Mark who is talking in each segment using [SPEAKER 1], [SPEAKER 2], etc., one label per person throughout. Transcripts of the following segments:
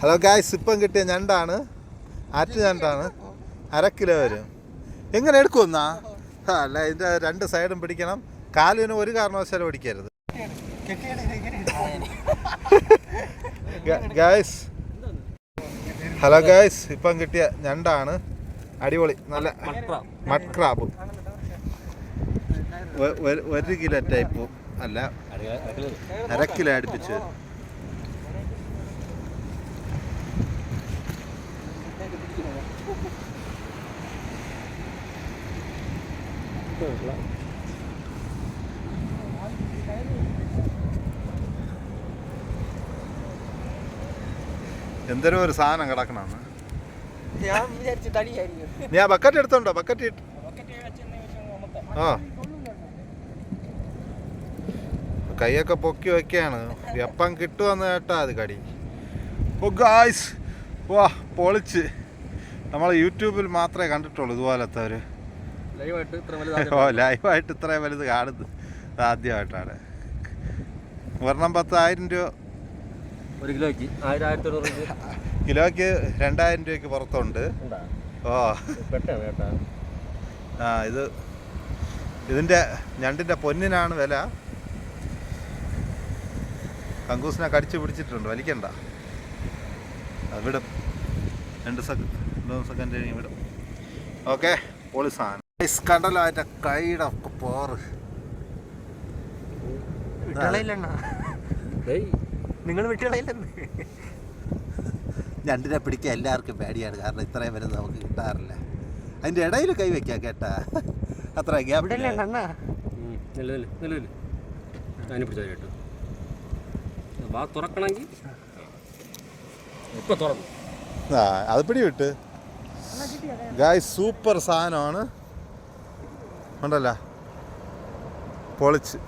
[SPEAKER 1] Hello guys ഇപ്പം കിട്ടിയ ഞണ്ടാണ്. ആറ്റ് ഞണ്ടാണ്. അര കിലോ വരും. എങ്ങനെ എടുക്കുമെന്നാ അല്ല ഇതിന്റെ രണ്ട് സൈഡും പിടിക്കണം. കാലിന് ഒരു കാരണവശാലും പിടിക്കരുത് ഗായ്സ്. Hello guys. ഇപ്പം കിട്ടിയ ഞണ്ടാണ്. അടിപൊളി. നല്ല മഡ് ക്രാബ് ഒരു- ഒരു കിലോ ടൈപ്പ്. അല്ല അര കിലോ അടുപ്പിച്ച് എന്തൊരു ഒരു സാധനം കിടക്കണമെന്ന്
[SPEAKER 2] ഞാൻ വിചാരിച്ചു തടിയായിരിക്കും.
[SPEAKER 1] നീ ആ ബക്കറ്റ് എടുത്തോണ്ടോ? ബക്കറ്റ് ആ. കൈയൊക്കെ പൊക്കി വെക്കാണ്. എപ്പം കിട്ടുമെന്ന് കേട്ടാ അത് കടി. ഓ ഗായ്സ് വാ പൊളിച്ച്. നമ്മൾ യൂട്യൂബിൽ മാത്രമേ കണ്ടിട്ടുള്ളൂ ഇതുപോലത്തെ ഒരു ഓ ലൈവായിട്ട് ഇത്രയും വലുത് കാണുന്നത് ആദ്യമായിട്ടാണ്. ഒരെണ്ണം പത്തായിരം രൂപ.
[SPEAKER 2] ഒരു കിലോയ്ക്ക്
[SPEAKER 1] കിലോയ്ക്ക് രണ്ടായിരം രൂപയ്ക്ക് പുറത്തുണ്ട്. ഓ. ആ ഇത് ഇതിന്റെ ഞണ്ടിന്റെ പൊന്നിനാണ് വില. കങ്കൂസിനെ കടിച്ചു പിടിച്ചിട്ടുണ്ട് വലിക്കണ്ട. വിടും. രണ്ട് സെക്കൻഡ് മൂന്ന് സെക്കൻഡ് കഴിഞ്ഞ് വിടും. ഓക്കെ പൊളി സാധനം. കണ്ടല്ലോ കൈയുടെ ഒക്കെ പോറ്.
[SPEAKER 3] നിങ്ങൾ വിട്ടുകളയില്ലെന്ന്
[SPEAKER 1] ഞണ്ടിനെ പിടിക്കാൻ എല്ലാവർക്കും പേടിയാണ് കാരണം ഇത്രയും വരെ നമുക്ക് കിട്ടാറില്ല. അതിന്റെ ഇടയിൽ കൈ വെക്കാം കേട്ടാ. അത്ര ഗ്യാപ്പ്
[SPEAKER 2] കേട്ടോ. വാ തുറക്കണമെങ്കിൽ. ഇപ്പൊ തുറന്നു.
[SPEAKER 1] ആ അത് പിടി വിട്ട് ഗായ് സൂപ്പർ സാധനമാണ്. ഉണ്ടല്ല. പൊളിച്ച്.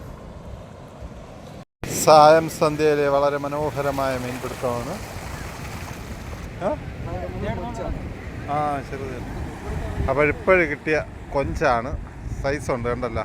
[SPEAKER 1] സായം സന്ധ്യയിലെ വളരെ മനോഹരമായ മീൻപിടുത്തമാണ്. ആ? ചെറുത് അപ്പോൾ ഇപ്പോഴും കിട്ടിയ കൊഞ്ചാണ്. സൈസ് ഉണ്ട് കണ്ടല്ലോ.